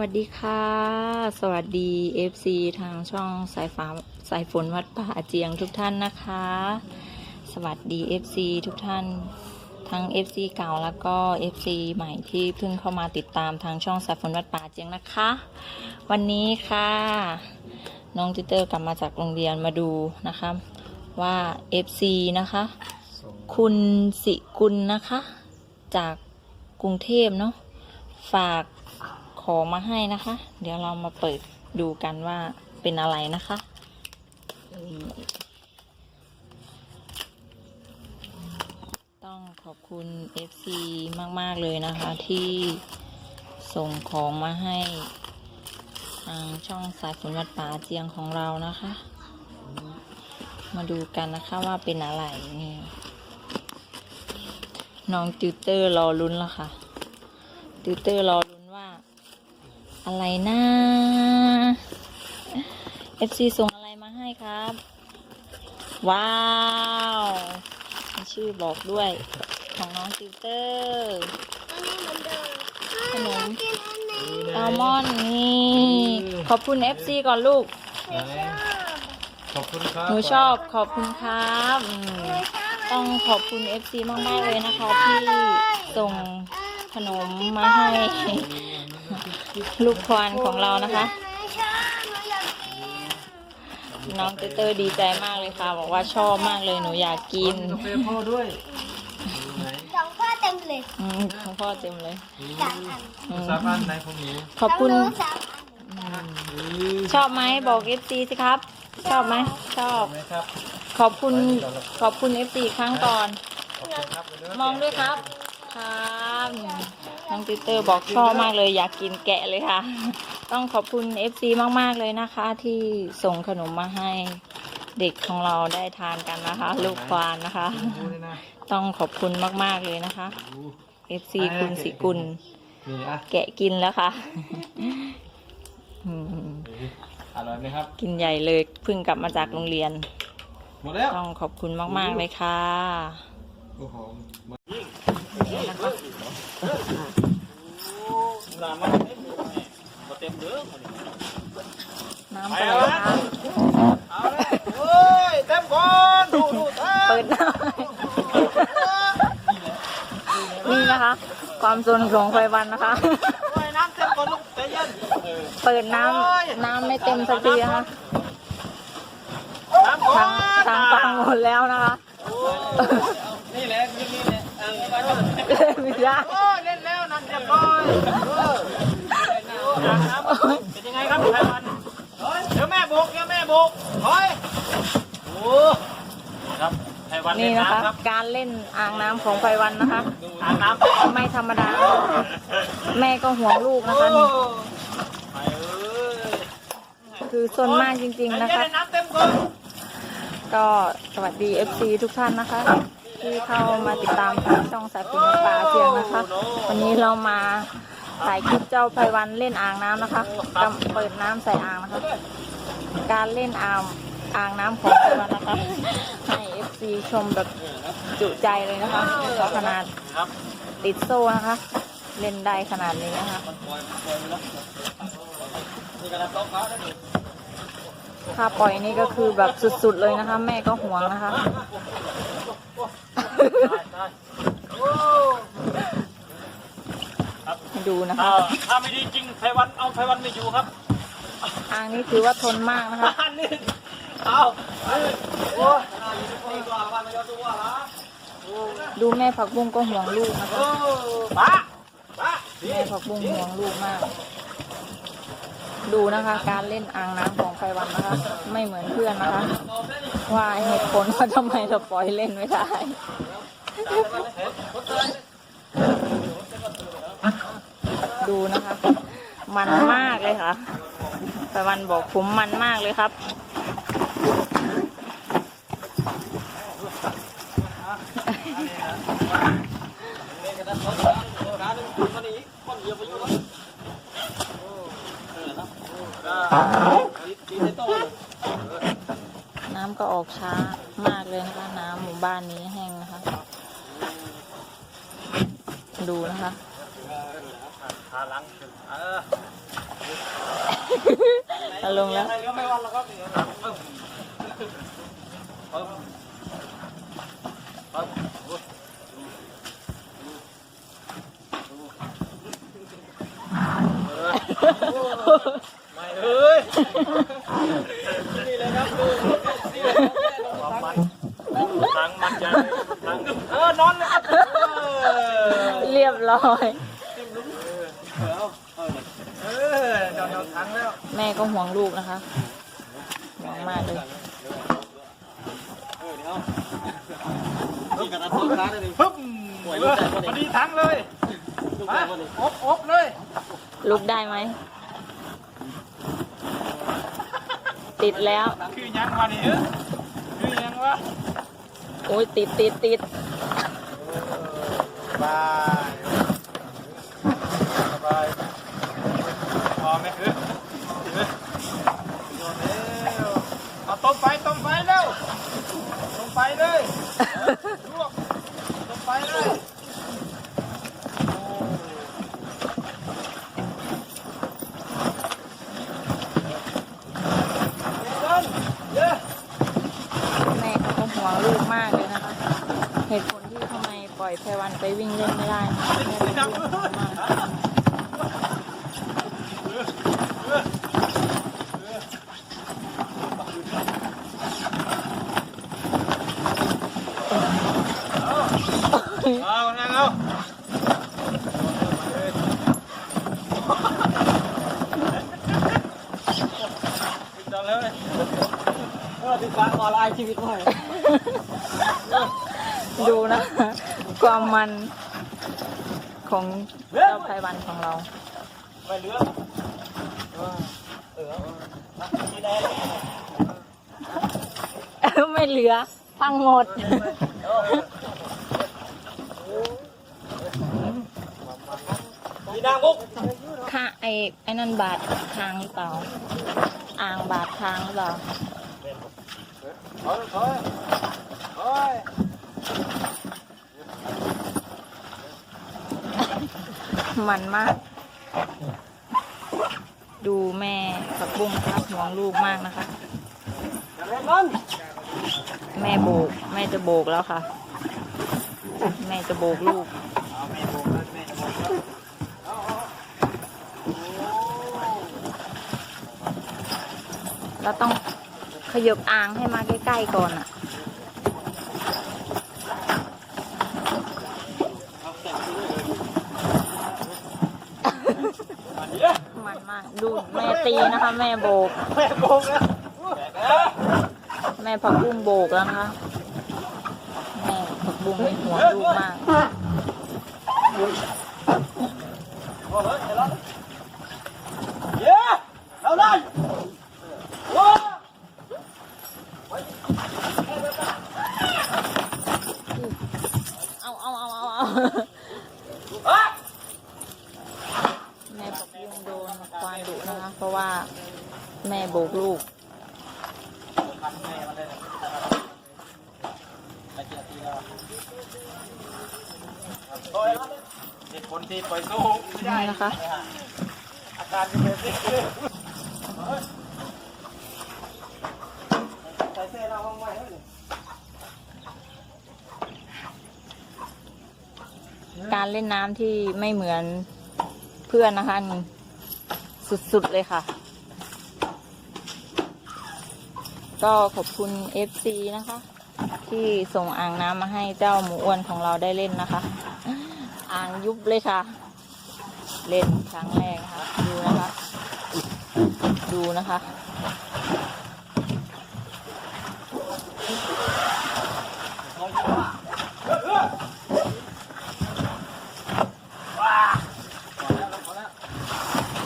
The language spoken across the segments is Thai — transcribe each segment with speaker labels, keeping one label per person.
Speaker 1: วัสดีค่ะ สวัสดี FC ทางช่องสายฟ้าสายฝนวัดป่าเจียงทุกท่านนะคะ สวัสดี FC ทุกท่าน ทั้ง FC เก่าแล้วก็ FC ใหม่ที่เพิ่งเข้ามาติดตามทางช่องสายฝนวัดป่าเจียงนะคะ วันนี้ค่ะ น้องจิเตอร์กลับมาจากโรงเรียนมาดูนะคะว่า FC นะคะ คุณสิกุลนะคะ จากกรุงเทพเนาะฝาก ของมาให้นะคะ เดี๋ยวเรามาเปิดดูกันว่าเป็นอะไรนะคะต้องขอบคุณ FC มาก ๆ เลยนะคะ ที่ส่งของมาให้ทางช่องสายฝนวัดป่าเจียงของเรานะคะ มาดูกันนะคะว่าเป็นอะไรนี่น้องติวเตอร์รอลุ้นแล้วค่ะติวเตอร์รอ อะไรนะ FC ส่งอะไรมาให้ครับ ว้าวมีชื่อบอกด้วยของน้องติวเตอร์ขนมแอลมอนนี่ ขอบคุณ FC ก่อนลูก
Speaker 2: ขอบคุณครับ
Speaker 1: หนูชอบขอบคุณครับอืมต้องขอบคุณ FC มากๆเลยนะคะที่ส่งขนมมาให้ ลูกควานของเรานะคะ น้องเตเตอร์ดีใจมากเลยค่ะ บอกว่าชอบมากเลยหนูอยากกิน
Speaker 2: กาแฟพ่อด้วยไหน
Speaker 3: สองข้อเต็มเลย
Speaker 1: อืมของพ่อเต็มเลย
Speaker 3: สามอัน
Speaker 1: อืม
Speaker 2: สามอันไหนของหนู
Speaker 1: ขอบคุณ
Speaker 3: น้งหนูสามอัน
Speaker 1: ชอบไหมบอก FC สิครับ ชอบไหมชอบ
Speaker 2: ไหมครับ
Speaker 1: ขอบคุณขอบคุณ FC อีกครั้งก่อน
Speaker 2: ขอบคุณครับ
Speaker 1: มองด้วยครับ ครับ น้องติวเตอร์บอกชอบมากเลยอยากกินแกะเลยค่ะ ต้องขอบคุณ FC มาก ๆ เลยนะคะ ที่ส่งขนมมาให้เด็กของเราได้ทานกันนะคะ ลูกควานนะคะ
Speaker 2: ดูเลยนะ
Speaker 1: ต้องขอบคุณมาก ๆ เลยนะคะ
Speaker 2: ดู
Speaker 1: FC คุณสิกุล
Speaker 2: นี่อะ
Speaker 1: แกะกินแล้วค่ะอืม
Speaker 2: อร่อยไหมครับ
Speaker 1: กินใหญ่เลยเพิ่งกลับมาจากโรงเรียน
Speaker 2: หมดแล้ว
Speaker 1: ต้องขอบคุณมาก ๆ เลยค่ะ
Speaker 2: โอ้โหหมด
Speaker 1: นี่นะคะ
Speaker 2: น้ำมันเต็มเด้อ
Speaker 1: น้ำปลาร้า
Speaker 2: เอาเลยเฮ้ยเต็มก่อนดูดูเต็ม
Speaker 1: เปิดน้ำนี่นะคะ ความสนของไฟวันนะคะ
Speaker 2: โอ้ยน้ำเต็มก่อนลูกใจเย็นเออ
Speaker 1: เปิดน้ำน้ำไม่เต็มสักทีนะคะ
Speaker 2: น้ำก่อ
Speaker 1: ทาง
Speaker 2: น
Speaker 1: ทางฟังหมดแล้วนะคะ
Speaker 2: โอ้นี่แหละนี่นี่แหละเออไปเถอะ
Speaker 1: ไม่ได้
Speaker 2: โอ้ยเล่นแล้วนั่นเรียบร้อยเออน้ำเป็นยังไงครับไทยวันเดี๋ยวแม่ บุกเดี๋ยวแม่บุกเฮ้ยโอ้ครับไทยวัน
Speaker 1: นี่
Speaker 2: เล่น
Speaker 1: นะคะ
Speaker 2: น้ำครับ
Speaker 1: การเล่นอ่างน้ำของไฟวันนะคะ
Speaker 2: อ่างน้ำ
Speaker 1: ไม่ธรรมดา แม่ก็ห่วงลูกนะ
Speaker 2: โอ้
Speaker 1: คะนี่
Speaker 2: ไปเอ้ย
Speaker 1: คือซนมากจริง ๆ นะคะ
Speaker 2: เล่น้ำเต็มก่อน
Speaker 1: ก็สวัสดี FC ทุกท่านนะคะ ที่เข้ามาติดตามทางช่องสายฝนป่าเสียงนะคะ วันนี้เรามาถ่ายคลิปเจ้าไพวันเล่นอ่างน้ำนะคะกำเปิดน้ำใส่อ่างนะคะ การเล่นอ่างอ่างน้ำของไพวันนะคะให้ FC ชมแบบจุใจเลยนะคะเพราะขนาดติดโซ่นะคะ เล่นได้ขนาดนี้นะคะ
Speaker 2: ขาแล้วนี่
Speaker 1: ถ้าปล่อยนี่ก็คือแบบสุดๆเลยนะคะ แม่ก็ห่วงนะคะ
Speaker 2: ดู
Speaker 1: นะคะ
Speaker 2: ถ้าไม่ดีจริงไทวันเอาไทวันไม่อยู่ครับ
Speaker 1: อ่างนี้ถือว่าทนมากนะคะ
Speaker 2: อันนี้เอาเอ้ยโอ้ยนี่กว่าวันไม่ยอมตัวละ
Speaker 1: ดูแม่ผักบุ้งก็ห่วงลูกนะคะ
Speaker 2: โอ้ป้าป้า
Speaker 1: แม่ผักบุ้งห่วงลูกมาก ดูนะคะ การเล่นอ่างน้ำของไฟวันนะคะ ไม่เหมือนเพื่อนนะคะ ว่าเหตุผลว่าทำไมเราปล่อยเล่นไม่ได้ดูนะคะ มันมากเลยค่ะ ไฟวันบอกผมมันมากเลยครับ น้ำก็ออกช้ามากเลยนะคะ น้ำหมู่บ้านนี้แห้งนะคะ ดูนะคะ
Speaker 2: เออ
Speaker 1: เอาลงแล้ว
Speaker 2: ใครก็ไม่วันแล้วครับเดี๋ยวปึ๊บปึ๊บปึ๊บไม่เอ้ยนี่เลยครับดูนี่เลยครับมันทางมันใจทางเออนอนเลยครับเออ
Speaker 1: เรียบร้อย
Speaker 2: เออจอนเอาถังแล้ว
Speaker 1: แม่ก็ห่วงลูกนะคะห่วงมากเลย
Speaker 2: นี่กระดาษสองร้านเลยปึ๊บพอดีถังเลยมาอบอบเลย
Speaker 1: ลุกได้ไหม ติดแล้ว
Speaker 2: คือยังวะนี่เออคือยังวะ
Speaker 1: โอ้ยติดติดติด
Speaker 2: บายสบายพอไหมเออเออโดนแล้วเอาต้มไฟต้มไฟเร็วต้มไฟเลยลวกต้มไฟเลยโอ้เยอะ
Speaker 1: แม่เขาก็ห่วงลูกมากเลยนะคะ เหตุผลที่ทำไมปล่อยไพ วันไปวิ่งเล่นไม่ได้เป็นห่วงลูกมาก
Speaker 2: เอานั่งเอาติดต่อแล้วเลยเออติดตามออนไลน์ชีวิตหน่อย
Speaker 1: ดูนะ ความมัน ของเจ้าไพวันของเรา
Speaker 2: ไปเรือเออเออที่ได้
Speaker 1: ไม่เหลือพังหมด
Speaker 2: ที่นางมุก
Speaker 1: ค่าไอ้ไอ้นั่นบาดทางหรือเปล่า อ่างบาดทางหรือเปล่า
Speaker 2: เฮ้ยเฮ้ยเฮ้ย
Speaker 1: มันมาก ดูแม่กับบุ้งครับห่วงลูกมากนะคะ แม่โบก แม่จะโบกแล้วค่ะ แม่จะโบกลูก
Speaker 2: เอาแล้ว
Speaker 1: ต้องขยบอ่างให้มาใกล้ๆก่อนอะ
Speaker 2: อันนี้
Speaker 1: มาก ดูแม่ตีนะคะ แม่โบก
Speaker 2: แม่โบกแล้ว
Speaker 1: แม่ผักบุ้งโบกแล้วนะคะแม่ผักบุ้งไม่ห่วลูกมาก
Speaker 2: โอ้ยเยวเราเย้เราได้โอ้
Speaker 1: เอาเอาเอาเอาเอา
Speaker 2: อะ
Speaker 1: แม่ผักบุ้งโดนควานดุนะคะ เพ ราะว่าแม่โบกลูก
Speaker 2: นแม่มันเลยนะไปเจียตีแล้วโอ้ยเหตุผลที่ปล่อยสู้ไม่ได้
Speaker 1: นี่นะคะ
Speaker 2: อาการจะเป็นสิใส่เสื้อเราห้องไว้เฮ้ย
Speaker 1: การเล่นน้ำที่ไม่เหมือนเพื่อนนะคะนี่ สุด ๆ เลยค่ะ ก็ขอบคุณ FC นะคะ ที่ส่งอ่างน้ำมาให้เจ้าหมูอ้วนของเราได้เล่นนะคะ อ่างยุบเลยค่ะ เล่นครั้งแรกค่ะ ดูนะคะ ดูนะคะ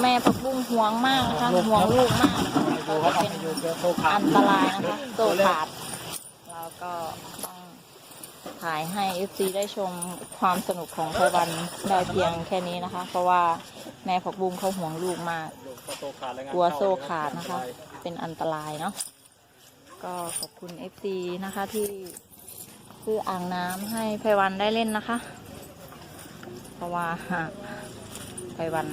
Speaker 1: แม่พก ห่วงมากนะคะห่วงลูกมากนะคะก็จะเป็นอันตรายนะคะโซ่ขาดเราก็ต้องถ่ายให้ FC ได้ชมความสนุกของไพวันได้เพียงแค่นี้นะคะ เพราะว่าแม่พักบุ้งเขาห่วงลูกมากกลัวโซ่ขาดนะคะ เป็นอันตรายเนาะก็ขอบคุณ FC นะคะที่ซื้ออ่างน้ำให้ไพวันได้เล่นนะคะ เพราะว่าไพวัน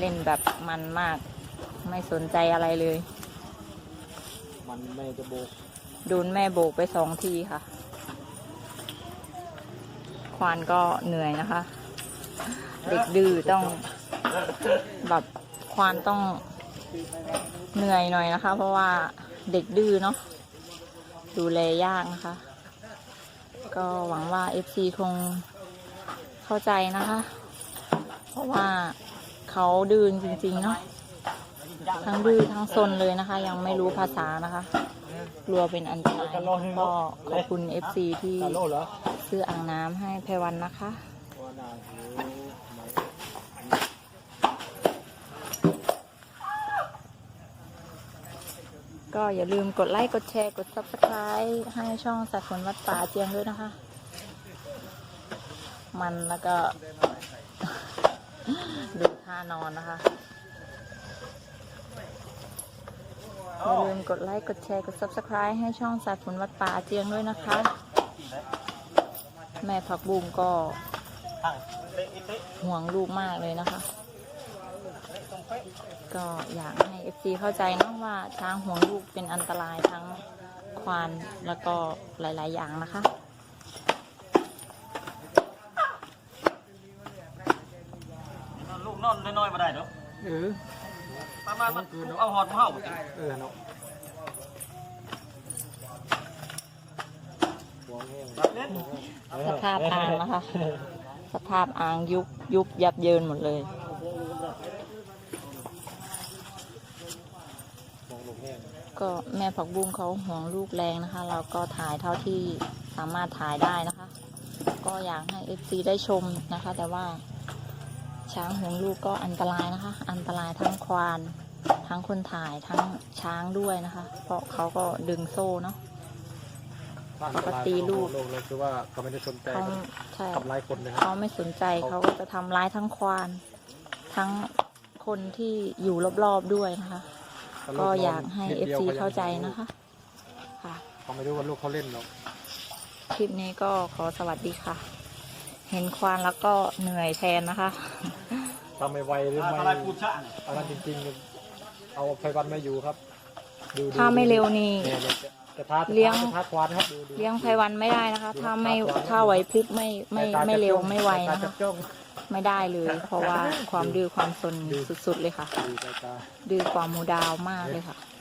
Speaker 1: เล่นแบบมันมาก ไม่สนใจอะไรเลย
Speaker 2: มันแม่จะโบก
Speaker 1: โดนแม่โบกไปสองทีค่ะ ควานก็เหนื่อยนะคะ เด็กดื้อต้องแบบควานต้องเหนื่อยหน่อยนะคะ เพราะว่าเด็กดื้อเนาะดูแลยากนะคะ ก็หวังว่า FC คงเข้าใจนะคะ เพราะว่า เขาดื้อจริงๆเนาะทั้งดื้อทั้งซนเลยนะคะ ยังไม่รู้ภาษานะคะกลัวเป็นอันตรายก็ขอบคุณ FC ที่ซื้ออ่างน้ำให้ไพวันนะคะก็อย่าลืมกดไลค์กดแชร์กด subscribe ให้ช่องสัตว์ผลวัดป่าเจียงด้วยนะคะ มันแล้วก็ ดูท่านอนนะคะอย่าลืมกดไลค์ กดแชร์ กด subscribe ให้ช่องสัตว์ผลวัดป่าเจียงด้วยนะคะ แม่ผักบุ้งก็ห่วงลูกมากเลยนะคะ ก็อยากให้ FC เข้าใจนะว่าช้างห่วงลูกเป็นอันตรายทั้งควานแล้วก็หลาย ๆ อย่างนะคะ
Speaker 2: ลูก นอนน้อยๆมาได้เนาะ
Speaker 4: เออ
Speaker 2: มามามาเอาหอดมาเห่า
Speaker 4: เออเนาะหัวแห้ง
Speaker 2: เล่น
Speaker 1: สภาพอ่างนะคะ สภาพอ่างยุบยุบยับเยินหมดเลย
Speaker 4: มองลงแห้ง
Speaker 1: ก็แม่ผักบุ้งเขาห่วงลูกแรงนะคะ เราก็ถ่ายเท่าที่สามารถถ่ายได้นะคะ ก็อยากให้ FC ได้ชมนะคะ แต่ว่า ช้างห่วงลูกก็อันตรายนะคะ อันตรายทั้งควาน ทั้งคนถ่ายทั้งช้างด้วยนะคะ เพราะเขาก็ดึงโซ่เนาะปกติลูก
Speaker 4: ลงเลยคือว่าเขาไม่ได้สนใจ
Speaker 1: เขาใช่
Speaker 4: ทำร้ายคนนะครั
Speaker 1: เขา
Speaker 4: บ
Speaker 1: ไม่สนใจเขาก็จะทำร้ายทั้งควาน ทั้งคนที่อยู่รอบๆด้วยนะคะ ก็อยากให้
Speaker 4: นิดดียว
Speaker 1: FC
Speaker 4: ก็ยัง
Speaker 1: เข้าใจนะคะ ค่ะ
Speaker 4: เขาไม่รู้ว่าลูกเขาเล่นหรอก
Speaker 1: คลิปนี้ก็ขอสวัสดีค่ะ เห็นควานแล้วก็เหนื่อยแทนนะคะ
Speaker 4: ทำไม่ไวหรือไม่
Speaker 2: อะไรพูดชะ
Speaker 4: อันนั้นจริงๆ เอาไฟวันไม่อยู่ครับ ดูดู
Speaker 1: ถ้าไม่เร็วนี่
Speaker 4: เนี่ยเนี่ยจะจะท้า
Speaker 1: เลี้ยง
Speaker 4: จะท้าควานครับดูดู
Speaker 1: เลี้ยงไพวันไม่ได้นะคะ ถ้าไม่ถ้าไหวพริบไม่ไม่ไม่เร็วไม่ไว
Speaker 4: ตา
Speaker 1: นะ
Speaker 4: จั
Speaker 1: คะ
Speaker 4: บจ้อง
Speaker 1: ไม่ได้เลย เพราะว่าความดื้อความสนสุดๆเลยค่ะ
Speaker 4: ดูสายตา
Speaker 1: ดื้อกว่าหมูดาวมากเลยค่ะ
Speaker 4: เ